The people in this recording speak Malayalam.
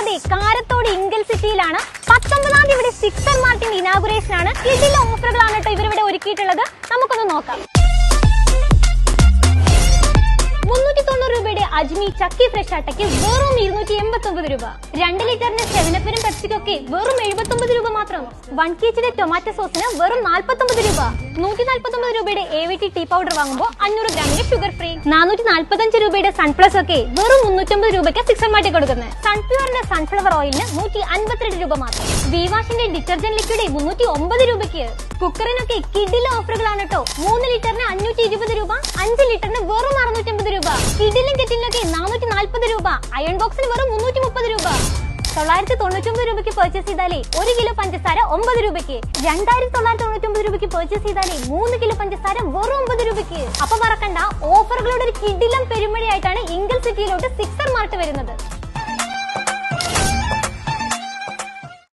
ഉള്ളത് കാരത്തോട് ഇങ്കൽ സിറ്റിയിലാണ്. പത്തൊമ്പതാം തീയതി ഇവിടെ സിക്സർ മാർട്ടിന്റെ ഇനാഗുറേഷൻ ആണ് ഇതിലെ ഓഫറുകളാണ് കേട്ടോ ഇവരിവിടെ ഒരുക്കിയിട്ടുള്ളത്. നമുക്കൊന്ന് നോക്കാം. അജ്മി ചക്കി ഫ്രഷ് അട്ടയ്ക്ക് വെറും ഇരുന്നൂറ്റി എൺപത്തി ഒമ്പത് രൂപ. രണ്ട് ലിറ്ററിന്റെ സെവനപ്പിനും പെപ്സിക്കൊക്കെ വെറും എഴുപത്തി ഒമ്പത് രൂപ മാത്രം. വൺ കെ ജിയുടെ ടൊമാറ്റോ സോസിന് വെറും നാൽപ്പത്തി ഒമ്പത് രൂപ. നൂറ്റി നാൽപ്പത്തി ഒമ്പത് രൂപയുടെ A V T tea powder വാങ്ങുമ്പോൾ അഞ്ഞൂറ് ഗ്രാമിന് ഷുഗർ ഫ്രീ നാനൂറ്റി നാൽപ്പത്തഞ്ച് രൂപയുടെ സൺപ്ലസ് ഒക്കെ വെറും മുന്നൂറ്റമ്പത് രൂപയ്ക്ക് ഫിക്സ് മാറ്റി കൊടുക്കുന്നത് സൺഫ്ലവറിന്റെ സൺഫ്ലവർ ഓയിലിന് നൂറ്റി അൻപത്തിരണ്ട് രൂപ മാത്രം. വിവാഷിന്റെ ഡിറ്റർജന്റ് ലിക്വിഡ് മുന്നൂറ്റി ഒമ്പത് രൂപയ്ക്ക്. കുക്കറിനൊക്കെ കിഡിലെ ഓഫറുകളാണ് കേട്ടോ മൂന്ന് ലിറ്ററിന് അമ്പത് കിറ്റിലൊക്കെ നാനൂറ്റി നാൽപ്പത് രൂപ അയൺ ബോക്സിന് വെറും മുന്നൂറ്റി മുപ്പത് രൂപ. തൊള്ളായിരത്തി തൊണ്ണൂറ്റി ഒമ്പത് രൂപയ്ക്ക് പർച്ചേസ് ചെയ്താലേ ഒരു കിലോ പഞ്ചസാര ഒമ്പത് രൂപയ്ക്ക്. രണ്ടായിരത്തി തൊള്ളായിരത്തി തൊണ്ണൂറ്റി ഒമ്പത് രൂപയ്ക്ക് പർച്ചേസ് ചെയ്താലേ മൂന്ന് കിലോ പഞ്ചസാര വെറും ഒമ്പത് രൂപയ്ക്ക്. അപ്പൊ മറക്കണ്ട ഓഫറുകളുടെ ഒരു കിടിലം പെരുമഴയായിട്ടാണ് ഇംഗൽ സിറ്റിയിലോട്ട് സിക്സർ മാർട്ട് വരുന്നത്.